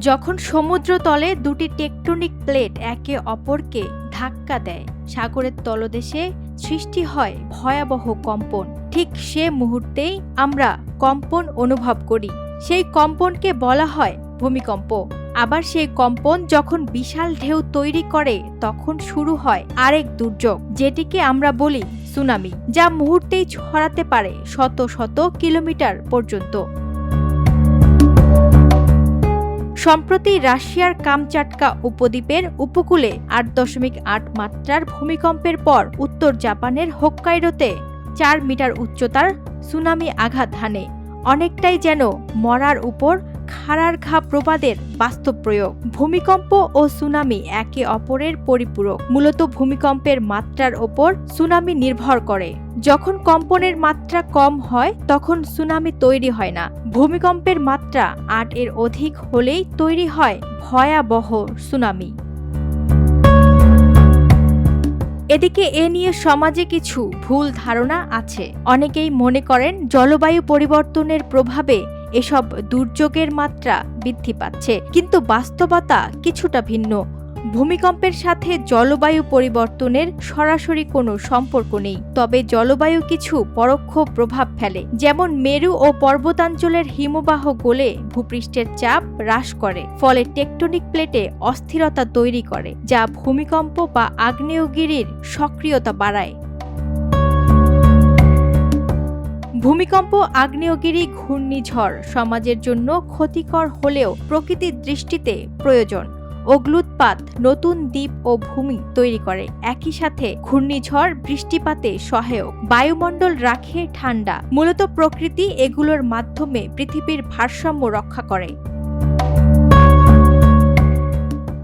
যখন সমুদ্র তলে দুটি টেকটনিক প্লেট একে অপরকে ধাক্কা দেয়, সাগরের তলদেশে সৃষ্টি হয় ভয়াবহ কম্পন। ঠিক সে মুহূর্তেই আমরা কম্পন অনুভব করি। সেই কম্পনকে বলা হয় ভূমিকম্প। আবার সেই কম্পন যখন বিশাল ঢেউ তৈরি করে, তখন শুরু হয় আরেক দুর্যোগ, যেটিকে আমরা বলি সুনামি, যা মুহূর্তেই ছড়াতে পারে শত শত কিলোমিটার পর্যন্ত। সম্প্রতি রাশিয়ার কামচাটকা উপদ্বীপের উপকূলে আট দশমিক আট মাত্রার ভূমিকম্পের পর উত্তর জাপানের হোক্কাইডোতে চার মিটার উচ্চতার সুনামি আঘাত হানে। অনেকটাই যেন মরার উপর খাড়ার ঘা প্রবাদের বাস্তব প্রয়োগ। ভূমিকম্প ও সুনামি একে অপরের পরিপূরক। মূলত ভূমিকম্পের মাত্রার ওপর সুনামি নির্ভর করে। যখন কম্পনের মাত্রা কম হয়, তখন সুনামি তৈরি হয় না। ভূমিকম্পের মাত্রা আট এর অধিক হলেই তৈরি হয় ভয়াবহ সুনামি। এদিকে এ নিয়ে সমাজে কিছু ভুল ধারণা আছে। অনেকেই মনে করেন জলবায়ু পরিবর্তনের প্রভাবে এসব দুর্যোগের মাত্রা বৃদ্ধি পাচ্ছে। কিন্তু বাস্তবতা কিছুটা ভিন্ন। ভূমিকম্পের সাথে জলবায়ু পরিবর্তনের সরাসরি কোনো সম্পর্ক নেই। তবে জলবায়ু কিছু পরোক্ষ প্রভাব ফেলে, যেমন মেরু ও পর্বতাঞ্চলের হিমবাহ গলে ভূপৃষ্ঠের চাপ হ্রাস করে, ফলে টেকটনিক প্লেটে অস্থিরতা তৈরি করে, যা ভূমিকম্প বা আগ্নেয়গিরির সক্রিয়তা বাড়ায়। ভূমিকম্প, আগ্নেয়গিরি, ঘূর্ণিঝড় সমাজের জন্য ক্ষতিকর হলেও প্রকৃতির দৃষ্টিতে প্রয়োজন। অগ্লুৎপাত নতুন দ্বীপ ও ভূমি তৈরি করে। একই সাথে ঘূর্ণিঝড়, বৃষ্টিপাতে সহায়ক। বায়ুমণ্ডল রাখে ঠান্ডা। মূলত প্রকৃতি এগুলোর মাধ্যমে পৃথিবীর ভারসাম্য রক্ষা করে।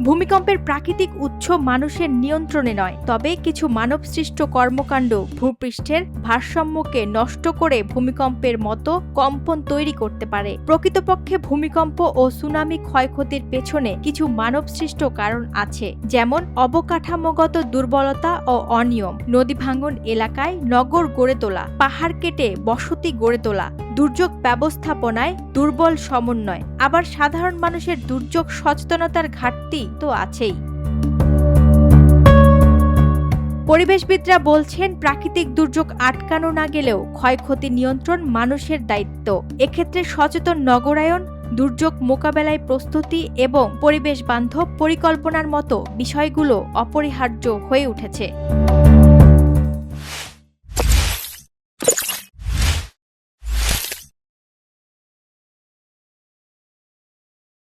ভূমিকম্পের প্রাকৃতিক উৎস মানুষের নিয়ন্ত্রণে নয়, তবে কিছু মানবসৃষ্ট কর্মকাণ্ড ভূপৃষ্ঠের ভারসাম্যকে নষ্ট করে ভূমিকম্পের মতো কম্পন তৈরি করতে পারে। প্রকৃতপক্ষে ভূমিকম্প ও সুনামি ক্ষয়ক্ষতির পেছনে কিছু মানবসৃষ্ট কারণ আছে, যেমন অবকাঠামোগত দুর্বলতা ও অনিয়ম, নদী ভাঙ্গন এলাকায় নগর গড়ে তোলা, পাহাড় কেটে বসতি গড়ে তোলা দুর্যোগ ব্যবস্থাপনায় দুর্বল সমন্বয়। আবার সাধারণ মানুষের দুর্যোগ সচেতনতার ঘাটতি তো আছেই। পরিবেশবিদরা বলছেন, প্রাকৃতিক দুর্যোগ আটকানো না গেলেও ক্ষয়ক্ষতি নিয়ন্ত্রণ মানুষের দায়িত্ব। এক্ষেত্রে সচেতন নগরায়ন, দুর্যোগ মোকাবেলায় প্রস্তুতি এবং পরিবেশ বান্ধব পরিকল্পনার মতো বিষয়গুলো অপরিহার্য হয়ে উঠেছে।